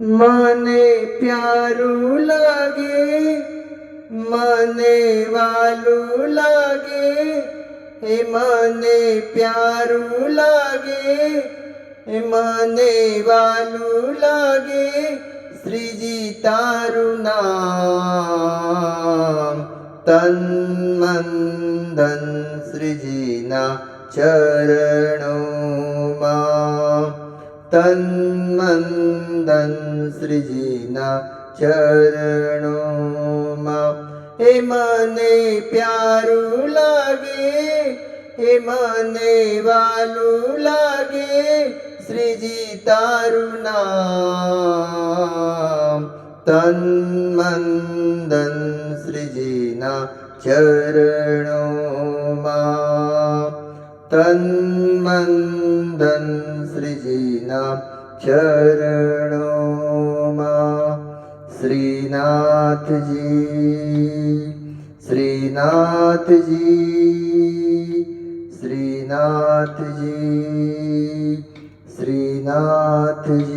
મને પ્યારું લાગે, મને વાલું લાગે, એ મને પ્યારું લાગે, એ મને વાલું લાગે, શ્રીજી તારું નામ. તન મન ધન શ્રીજીના ચરણોમાં તન મન ધન શ્રીજીના ચરણોમાં એ મને પ્યારું લાગે એ મને વાલું લાગે શ્રીજી તારું નામ તન્મંદન શ્રીજીના ચરણોમાં તન્મંદન શ્રીજીના ચરણોમાં શ્રીનાથજી શ્રીનાથજી શ્રીનાથજી શ્રીનાથજી